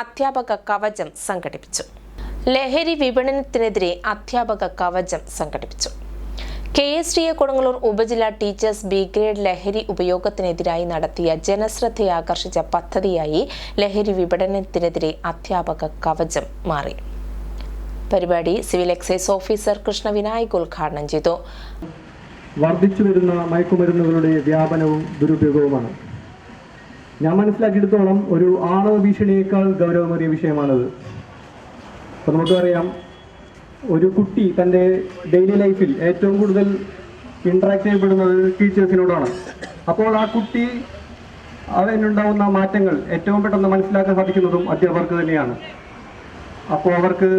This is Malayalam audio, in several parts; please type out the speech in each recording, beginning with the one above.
അധ്യാപക കവചം സംഘടിപ്പിച്ചു. ലഹരി വിപണനത്തിനെതിരെ അധ്യാപക കവചം സംഘടിപ്പിച്ചു. K S D A Kodungallur ഉപജില്ല ടീച്ചേഴ്സ് ബി ഗ്രേഡ് ലഹരി ഉപയോഗത്തിനെതിരായി നടത്തിയ ജനശ്രദ്ധയാകർഷിച്ച പദ്ധതിയായി ലഹരി വിപണനത്തിനെതിരെ അധ്യാപക കവചം മാറി. പരിപാടി civil excise officer Krishna Vinayak ഉദ്ഘാടനം ചെയ്തു. വർദ്ധിച്ചു വരുന്ന മയക്കുമരുന്നുകളുടെ വ്യാപനവും ദുരുപയോഗവുമാണ്. ഞാൻ മനസ്സിലാക്കിയെടുത്തോളം ഒരു ആണവ ഭീഷണിയേക്കാൾ ഗൗരവമേറിയ വിഷയമാണത്. അപ്പോൾ നമുക്കറിയാം ഒരു കുട്ടി തന്റെ ഡെയിലി ലൈഫിൽ ഏറ്റവും കൂടുതൽ ഇൻട്രാക്ട് ചെയ്യപ്പെടുന്നത് ടീച്ചേഴ്സിനോടാണ് അപ്പോൾ ആ കുട്ടി അവനുണ്ടാവുന്ന മാറ്റങ്ങൾ ഏറ്റവും പെട്ടെന്ന് മനസ്സിലാക്കാൻ സാധിക്കുന്നതും അധ്യാപകർക്ക് തന്നെയാണ്. അപ്പോൾ അവർക്ക്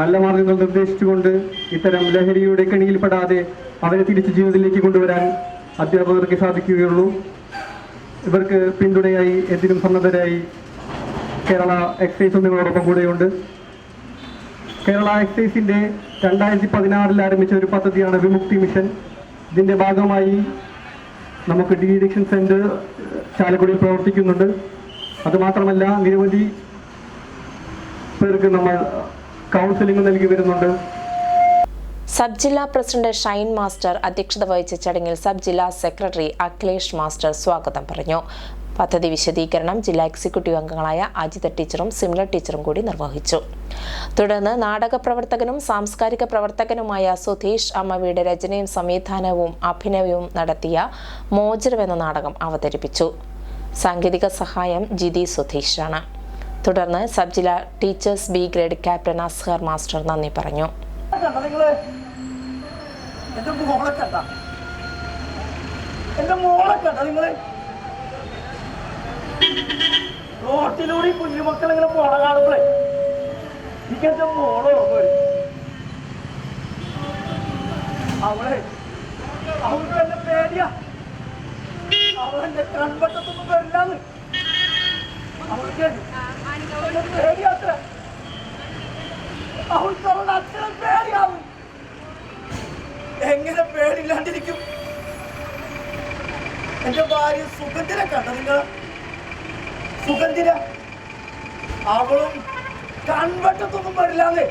നല്ല മാർഗങ്ങൾ നിർദ്ദേശിച്ചുകൊണ്ട് ഇത്തരം ലഹരിയുടെ കെണിയിൽപ്പെടാതെ അവരെ തിരിച്ച് ജീവിതത്തിലേക്ക് കൊണ്ടുവരാൻ അധ്യാപകർക്ക് സാധിക്കുകയുള്ളൂ. ഇവർക്ക് പിന്തുണയായി എന്തിനും സന്നദ്ധരായി കേരള എക്സൈസ് നിങ്ങളോടൊപ്പം കൂടെയുണ്ട്. കേരള എക്സൈസിന്റെ രണ്ടായിരത്തി പതിനാറിൽ ആരംഭിച്ച ഒരു പദ്ധതിയാണ് വിമുക്തി മിഷൻ. ഇതിന്റെ ഭാഗമായി നമുക്ക് ഡി അഡിക്ഷൻ സെന്റർ ചാലക്കുടിയിൽ പ്രവർത്തിക്കുന്നുണ്ട്. അതുമാത്രമല്ല നിരവധി പേർക്ക് നമ്മൾ കൗൺസിലിംഗ് നൽകി വരുന്നുണ്ട്. സബ് ജില്ലാ പ്രസിഡന്റ് ഷൈൻ മാസ്റ്റർ അധ്യക്ഷത വഹിച്ച ചടങ്ങിൽ സബ് ജില്ലാ സെക്രട്ടറി അഖിലേഷ് മാസ്റ്റർ സ്വാഗതം പറഞ്ഞു. പദ്ധതി വിശദീകരണം ജില്ലാ എക്സിക്യൂട്ടീവ് അംഗങ്ങളായ അജിത ടീച്ചറും സിംല ടീച്ചറും കൂടി നിർവഹിച്ചു. തുടർന്ന് നാടക പ്രവർത്തകനും സാംസ്കാരിക പ്രവർത്തകനുമായ സുധീഷ് അമ്മവിയുടെ രചനയും സംവിധാനവും അഭിനയവും നടത്തിയ മോചനം എന്ന നാടകം അവതരിപ്പിച്ചു. സാങ്കേതിക സഹായം ജിതി സുധീഷാണ്. തുടർന്ന് സബ് ജില്ലാ teachers B grade captain Azhar master നന്ദി പറഞ്ഞു. കണ്ട നിങ്ങൾ എന്റെ മോളെ കണ്ട. എന്റെ മോളെ കണ്ട നിങ്ങൾ. റോട്ടിലൂടെ കുഞ്ഞുമക്കൾ ഇങ്ങനെ പോണ കാണുമ്പോഴേ എനിക്ക് എന്റെ മോളെ ഓർമ്മ വരും. അവളെ അവൾക്ക് എന്നെ പേടിയാ. അവളെന്റെ കൺവട്ടത്തൊന്നും വരില്ലാന്ന്. അവൾക്ക് പേടിയാത്ര. അവൾക്ക് അവളുടെ അച്ഛനെ പേടില്ലാണ്ടിരിക്കും എന്റെ ഭാര്യ സുഗന്ധിനെ കണ്ട നിങ്ങൾ? സുഗന്ധിര അവളും കൺവട്ടത്തൊന്നും വരില്ലാന്നേ